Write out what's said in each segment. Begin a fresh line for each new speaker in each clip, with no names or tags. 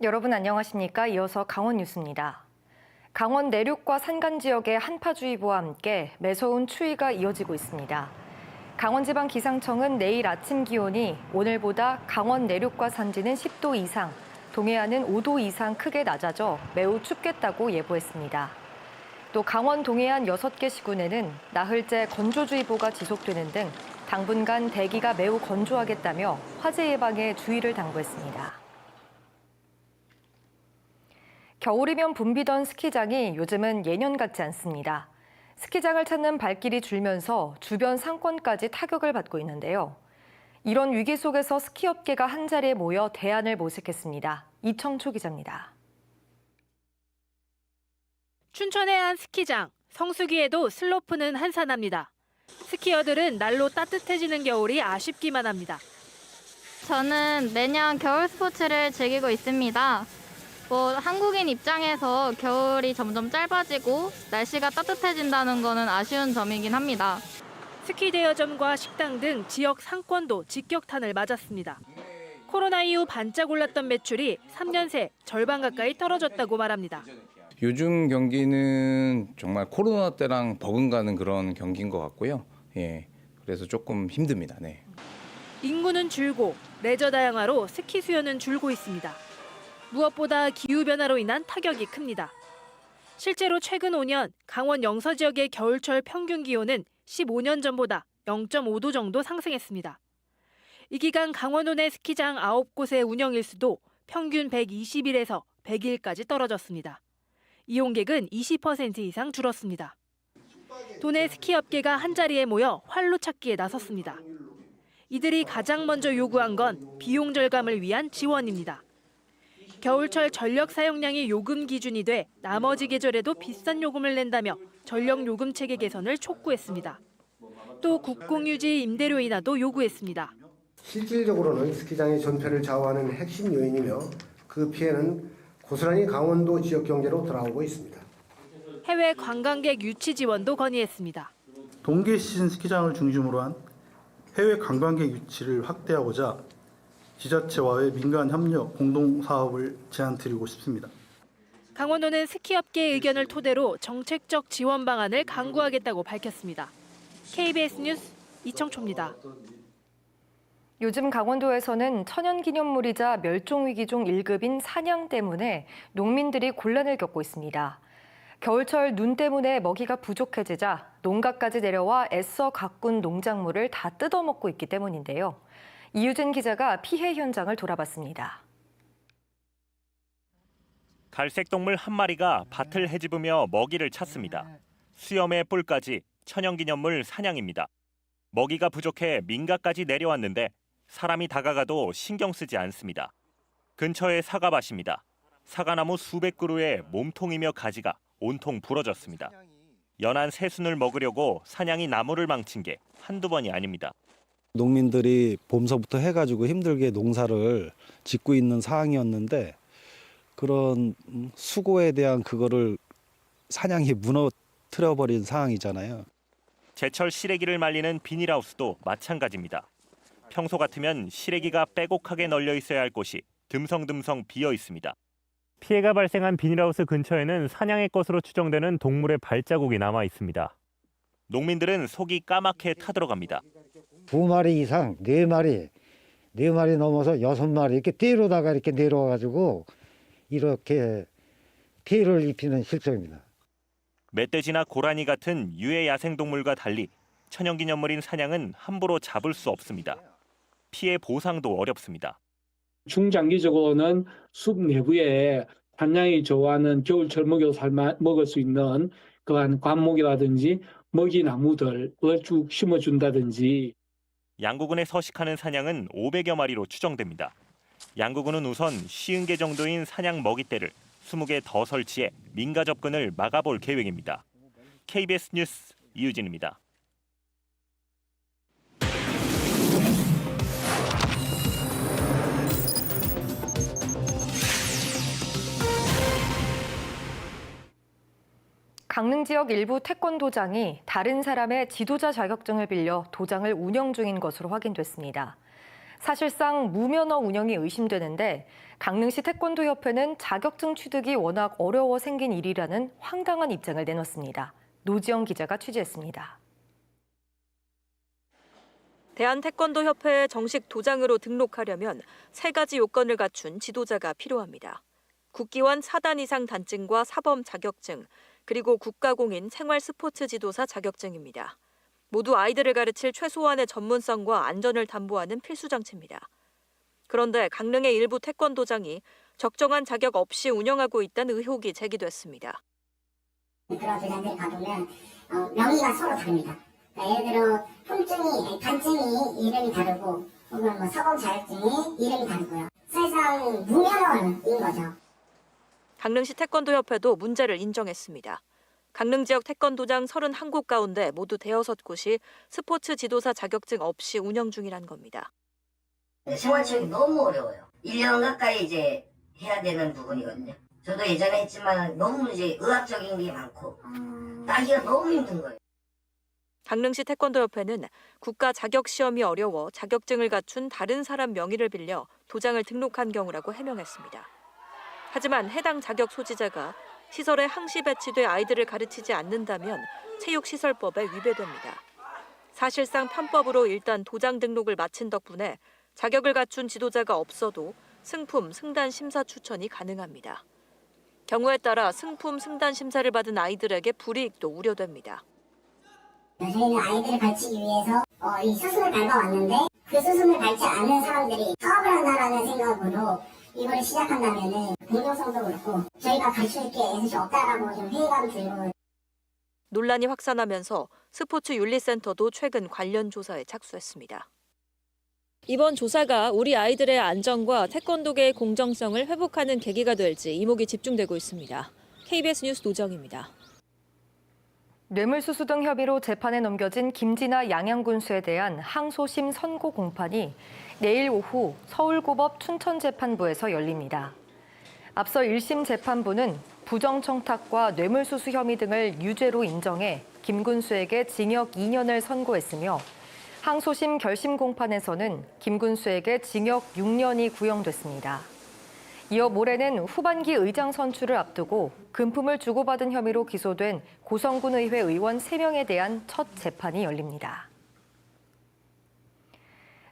여러분 안녕하십니까? 이어서 강원 뉴스입니다. 강원 내륙과 산간 지역의 한파주의보와 함께 매서운 추위가 이어지고 있습니다. 강원지방 기상청은 내일 아침 기온이 오늘보다 강원 내륙과 산지는 10도 이상, 동해안은 5도 이상 크게 낮아져 매우 춥겠다고 예보했습니다. 또 강원 동해안 6개 시군에는 나흘째 건조주의보가 지속되는 등 당분간 대기가 매우 건조하겠다며 화재 예방에 주의를 당부했습니다. 겨울이면 붐비던 스키장이 요즘은 예년 같지 않습니다. 스키장을 찾는 발길이 줄면서 주변 상권까지 타격을 받고 있는데요. 이런 위기 속에서 스키 업계가 한자리에 모여 대안을 모색했습니다. 이청초 기자입니다.
춘천의 한 스키장, 성수기에도 슬로프는 한산합니다. 스키어들은 날로 따뜻해지는 겨울이 아쉽기만 합니다.
저는 매년 겨울 스포츠를 즐기고 있습니다. 뭐 한국인 입장에서 겨울이 점점 짧아지고 날씨가 따뜻해진다는 거는 아쉬운 점이긴 합니다.
스키 대여점과 식당 등 지역 상권도 직격탄을 맞았습니다. 코로나 이후 반짝 올랐던 매출이 3년 새 절반 가까이 떨어졌다고 말합니다.
요즘 경기는 정말 코로나 때랑 버금가는 그런 경기인 것 같고요. 예. 그래서 조금 힘듭니다. 네.
인구는 줄고 레저 다양화로 스키 수요는 줄고 있습니다. 무엇보다 기후 변화로 인한 타격이 큽니다. 실제로 최근 5년 강원 영서 지역의 겨울철 평균 기온은 15년 전보다 0.5도 정도 상승했습니다. 이 기간 강원도 내 스키장 9곳의 운영 일수도 평균 120일에서 100일까지 떨어졌습니다. 이용객은 20% 이상 줄었습니다. 도내 스키 업계가 한자리에 모여 활로 찾기에 나섰습니다. 이들이 가장 먼저 요구한 건 비용 절감을 위한 지원입니다. 겨울철 전력 사용량이 요금 기준이 돼 나머지 계절에도 비싼 요금을 낸다며 전력 요금 체계 개선을 촉구했습니다. 또 국공유지 임대료 인하도 요구했습니다.
실질적으로는 스키장의 전폐를 좌우하는 핵심 요인이며 그 피해는 고스란히 강원도 지역 경제로 돌아오고 있습니다.
해외 관광객 유치 지원도 건의했습니다.
동계 시즌 스키장을 중심으로 한 해외 관광객 유치를 확대하고자 지자체와의 민간 협력 공동 사업을 제안드리고 싶습니다.
강원도는 스키업계의 의견을 토대로 정책적 지원 방안을 강구하겠다고 밝혔습니다. KBS 뉴스 이청초입니다.
요즘 강원도에서는 천연기념물이자 멸종위기종 1급인 사냥 때문에 농민들이 곤란을 겪고 있습니다. 겨울철 눈 때문에 먹이가 부족해지자 농가까지 내려와 애써 가꾼 농작물을 다 뜯어먹고 있기 때문인데요. 이유진 기자가 피해 현장을 돌아봤습니다.
갈색 동물 한 마리가 밭을 헤집으며 먹이를 찾습니다. 수염의 뿔까지 천연기념물 사냥입니다. 먹이가 부족해 민가까지 내려왔는데 사람이 다가가도 신경 쓰지 않습니다. 근처에 사과밭입니다. 사과나무 수백 그루에 몸통이며 가지가 온통 부러졌습니다. 연한 새순을 먹으려고 사냥이 나무를 망친 게 한두 번이 아닙니다.
농민들이 봄서부터 해가지고 힘들게 농사를 짓고 있는 상황이었는데 그런 음, 수고에 대한 그거를 사냥이 무너뜨려 버린 상황이잖아요.
제철 시래기를 말리는 비닐하우스도 마찬가지입니다. 평소 같으면 시래기가 빼곡하게 널려 있어야 할 곳이 듬성듬성 비어 있습니다. 피해가 발생한 비닐하우스 근처에는 사냥의 것으로 추정되는 동물의 발자국이 남아 있습니다. 농민들은 속이 까맣게 타들어갑니다.
두 마리 이상, 네 마리, 네 마리 넘어서 여섯 마리 이렇게 떼로다가 이렇게 내려와가지고 이렇게 피해를 입히는 실정입니다.
멧돼지나 고라니 같은 유해 야생동물과 달리 천연기념물인 사냥은 함부로 잡을 수 없습니다. 피해 보상도 어렵습니다.
중장기적으로는 숲 내부에 한양이 좋아하는 겨울철 먹여 살마, 먹을 수 있는 그러한 관목이라든지 먹이 나무들을 쭉 심어준다든지
양구군에 서식하는 사냥은 500여 마리로 추정됩니다. 양구군은 우선 50개 정도인 사냥 먹이대를 20개 더 설치해 민가 접근을 막아볼 계획입니다. KBS 뉴스 이유진입니다.
강릉 지역 일부 태권도장이 다른 사람의 지도자 자격증을 빌려 도장을 운영 중인 것으로 확인됐습니다. 사실상 무면허 운영이 의심되는데 강릉시 태권도협회는 자격증 취득이 워낙 어려워 생긴 일이라는 황당한 입장을 내놨습니다. 노지영 기자가 취재했습니다.
대한태권도협회에 정식 도장으로 등록하려면 세 가지 요건을 갖춘 지도자가 필요합니다. 국기원 4단 이상 단증과 사범 자격증, 그리고 국가공인 생활 스포츠 지도사 자격증입니다. 모두 아이들을 가르칠 최소한의 전문성과 안전을 담보하는 필수 장치입니다. 그런데 강릉의 일부 태권도장이 적정한 자격 없이 운영하고 있다는 의혹이 제기됐습니다.
어, 명의가 서로 다릅니다. 그러니까 예를 들어 품증이 단증이 이름이 다르고 혹은 뭐 서범 자격증이 이름이 다르고요. 사실상 무면허인 거죠.
강릉시 태권도협회도 문제를 인정했습니다. 강릉 지역 태권도장 31곳 가운데 모두 대여섯 곳이 스포츠 지도사 자격증 없이 운영 중이란 겁니다.
생활 체육이 너무 어려워요. 1년 가까이 이제 해야 되는 부분이거든요. 저도 예전에 했지만 너무 이제 의학적인 게 많고 따기가 너무 힘든 거예요.
강릉시 태권도협회는 국가 자격 시험이 어려워 자격증을 갖춘 다른 사람 명의를 빌려 도장을 등록한 경우라고 해명했습니다. 하지만 해당 자격 소지자가 시설에 항시 배치돼 아이들을 가르치지 않는다면 체육시설법에 위배됩니다. 사실상 편법으로 일단 도장 등록을 마친 덕분에 자격을 갖춘 지도자가 없어도 승품, 승단 심사 추천이 가능합니다. 경우에 따라 승품, 승단 심사를 받은 아이들에게 불이익도 우려됩니다.
저희는 아이들을 가르치기 위해서 어, 이 수순을 밟아왔는데 그 수순을 밟지 않는 사람들이 사업을 한다라는 생각으로 이걸 시작한다면은 공정성도 그렇고 저희가 가르칠 게 사실 없다라고 좀 회의감 들고
논란이 확산하면서 스포츠 윤리센터도 최근 관련 조사에 착수했습니다.
이번 조사가 우리 아이들의 안전과 태권도계의 공정성을 회복하는 계기가 될지 이목이 집중되고 있습니다. KBS 뉴스 노정입니다.
뇌물수수 등 혐의로 재판에 넘겨진 김진아 양양군수에 대한 항소심 선고 공판이 내일 오후 서울고법 춘천재판부에서 열립니다. 앞서 1심 재판부는 부정청탁과 뇌물수수 혐의 등을 유죄로 인정해 김 군수에게 징역 2년을 선고했으며 항소심 결심 공판에서는 김 군수에게 징역 6년이 구형됐습니다. 이어 모레는 후반기 의장 선출을 앞두고 금품을 주고받은 혐의로 기소된 고성군 의회 의원 3명에 대한 첫 재판이 열립니다.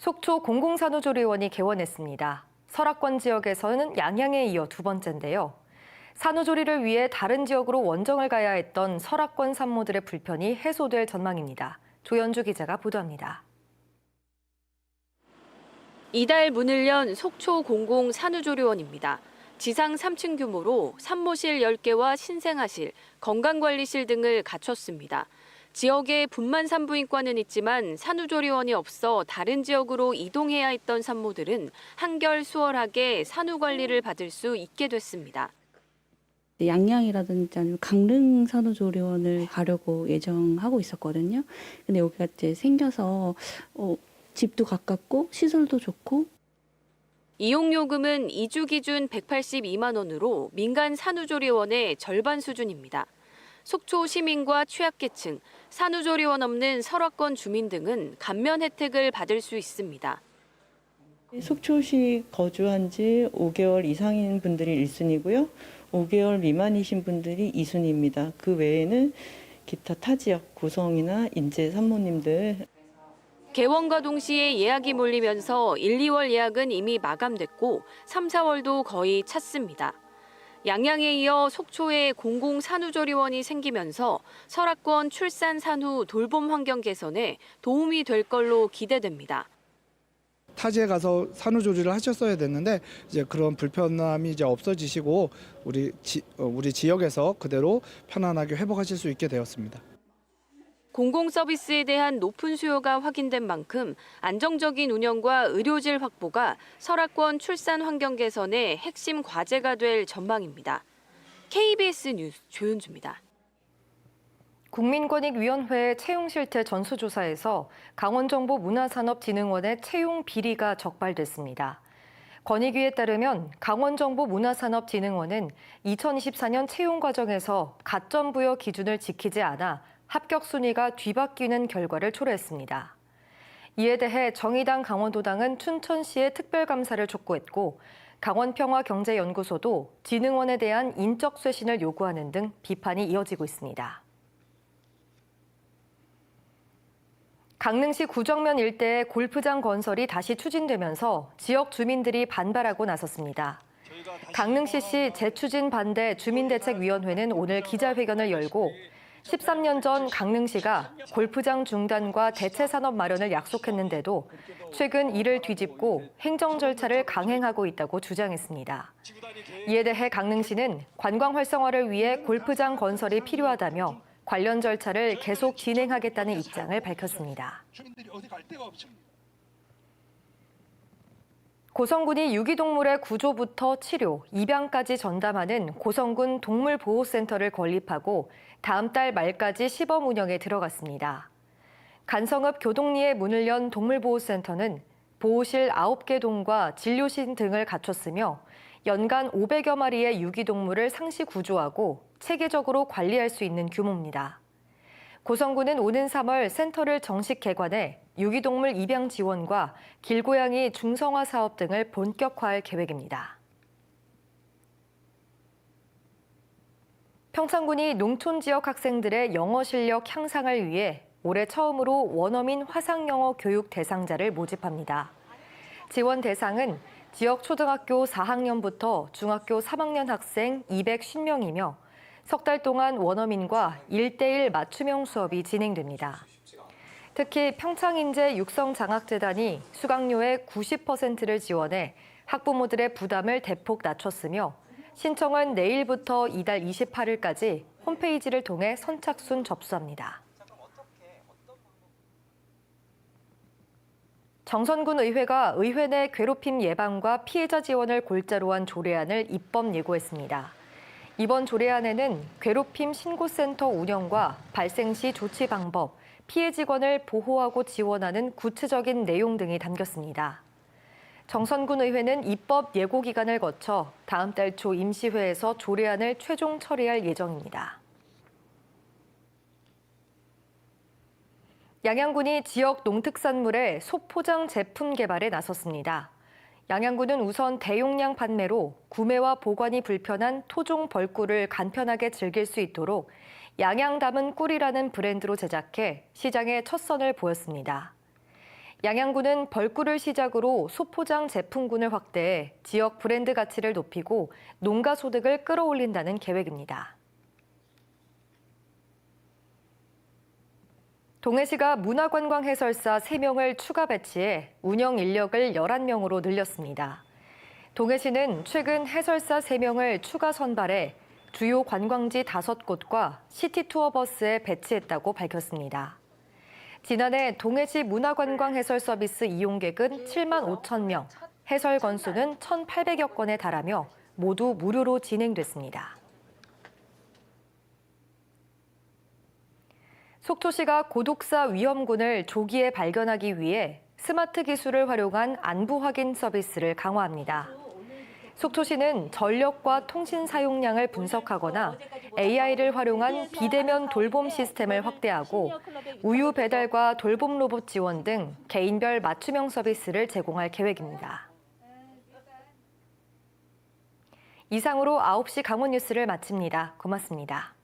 속초 공공산후조리원이 개원했습니다. 설악권 지역에서는 양양에 이어 두 번째인데요. 산후조리를 위해 다른 지역으로 원정을 가야 했던 설악권 산모들의 불편이 해소될 전망입니다. 조연주 기자가 보도합니다.
이달 문을 연 속초 공공 산후조리원입니다. 지상 3층 규모로 산모실 10개와 신생아실, 건강관리실 등을 갖췄습니다. 지역에 분만 산부인과는 있지만 산후조리원이 없어 다른 지역으로 이동해야 했던 산모들은 한결 수월하게 산후 관리를 받을 수 있게 됐습니다.
양양이라든지 아니면 강릉 산후조리원을 가려고 예정하고 있었거든요. 근데 여기가 이제 생겨서 어, 집도 가깝고 시설도 좋고
이용요금은 2주 기준 182만 원으로 민간 산후조리원의 절반 수준입니다. 속초 시민과 취약계층, 산후조리원 없는 설악권 주민 등은 감면 혜택을 받을 수 있습니다.
속초시 거주한 지 5개월 이상인 분들이 1순위고요. 5개월 미만이신 분들이 2순위입니다. 그 외에는 기타 타 지역 구성이나 인재 산모님들
개원과 동시에 예약이 몰리면서 1, 2월 예약은 이미 마감됐고 3, 4월도 거의 찼습니다. 양양에 이어 속초에 공공 산후조리원이 생기면서 설악권 출산 산후 돌봄 환경 개선에 도움이 될 걸로 기대됩니다.
타지에 가서 산후조리를 하셨어야 됐는데 이제 그런 불편함이 이제 없어지시고 우리 지, 어, 우리 지역에서 그대로 편안하게 회복하실 수 있게 되었습니다.
공공 서비스에 대한 높은 수요가 확인된 만큼 안정적인 운영과 의료질 확보가 설악권 출산 환경 개선의 핵심 과제가 될 전망입니다. KBS 뉴스 조윤주입니다.
국민권익위원회 채용실태 전수조사에서 강원정보문화산업진흥원의 채용 비리가 적발됐습니다. 권익위에 따르면 강원정보문화산업진흥원은 2024년 채용 과정에서 가점 부여 기준을 지키지 않아 합격 순위가 뒤바뀌는 결과를 초래했습니다. 이에 대해 정의당 강원도당은 춘천시에 특별감사를 촉구했고 강원평화경제연구소도 진흥원에 대한 인적 쇄신을 요구하는 등 비판이 이어지고 있습니다. 강릉시 구정면 일대의 골프장 건설이 다시 추진되면서 지역 주민들이 반발하고 나섰습니다. 강릉시시 재추진 반대 주민대책위원회는 오늘 기자회견을 열고 13년 전 강릉시가 골프장 중단과 대체 산업 마련을 약속했는데도 최근 이를 뒤집고 행정 절차를 강행하고 있다고 주장했습니다. 이에 대해 강릉시는 관광 활성화를 위해 골프장 건설이 필요하다며 관련 절차를 계속 진행하겠다는 입장을 밝혔습니다. 고성군이 유기동물의 구조부터 치료, 입양까지 전담하는 고성군 동물보호센터를 건립하고 다음 달 말까지 시범 운영에 들어갔습니다. 간성읍 교동리에 문을 연 동물보호센터는 보호실 9개 동과 진료실 등을 갖췄으며 연간 500여 마리의 유기동물을 상시 구조하고 체계적으로 관리할 수 있는 규모입니다. 고성군은 오는 3월 센터를 정식 개관해 유기동물 입양 지원과 길고양이 중성화 사업 등을 본격화할 계획입니다. 평창군이 농촌 지역 학생들의 영어 실력 향상을 위해 올해 처음으로 원어민 화상영어 교육 대상자를 모집합니다. 지원 대상은 지역 초등학교 4학년부터 중학교 3학년 학생 250명이며 석 달 동안 원어민과 1대1 맞춤형 수업이 진행됩니다. 특히 평창인재 육성장학재단이 수강료의 90%를 지원해 학부모들의 부담을 대폭 낮췄으며 신청은 내일부터 이달 28일까지 홈페이지를 통해 선착순 접수합니다. 정선군 의회가 의회 내 괴롭힘 예방과 피해자 지원을 골자로 한 조례안을 입법 예고했습니다. 이번 조례안에는 괴롭힘 신고센터 운영과 발생 시 조치 방법, 피해 직원을 보호하고 지원하는 구체적인 내용 등이 담겼습니다. 정선군 의회는 입법 예고 기간을 거쳐 다음 달 초 임시회에서 조례안을 최종 처리할 예정입니다. 양양군이 지역 농특산물의 소포장 제품 개발에 나섰습니다. 양양군은 우선 대용량 판매로 구매와 보관이 불편한 토종 벌꿀을 간편하게 즐길 수 있도록 양양 담은 꿀이라는 브랜드로 제작해 시장에 첫 선을 보였습니다. 양양군은 벌꿀을 시작으로 소포장 제품군을 확대해 지역 브랜드 가치를 높이고 농가 소득을 끌어올린다는 계획입니다. 동해시가 문화관광 해설사 3명을 추가 배치해 운영 인력을 11명으로 늘렸습니다. 동해시는 최근 해설사 3명을 추가 선발해 주요 관광지 5곳과 시티 투어 버스에 배치했다고 밝혔습니다. 지난해 동해시 문화관광 해설 서비스 이용객은 7만 5천 명, 해설 건수는 1,800여 건에 달하며 모두 무료로 진행됐습니다. 속초시가 고독사 위험군을 조기에 발견하기 위해 스마트 기술을 활용한 안부 확인 서비스를 강화합니다. 속초시는 전력과 통신 사용량을 분석하거나 AI를 활용한 비대면 돌봄 시스템을 확대하고 우유 배달과 돌봄 로봇 지원 등 개인별 맞춤형 서비스를 제공할 계획입니다. 이상으로 9시 강원 뉴스를 마칩니다. 고맙습니다.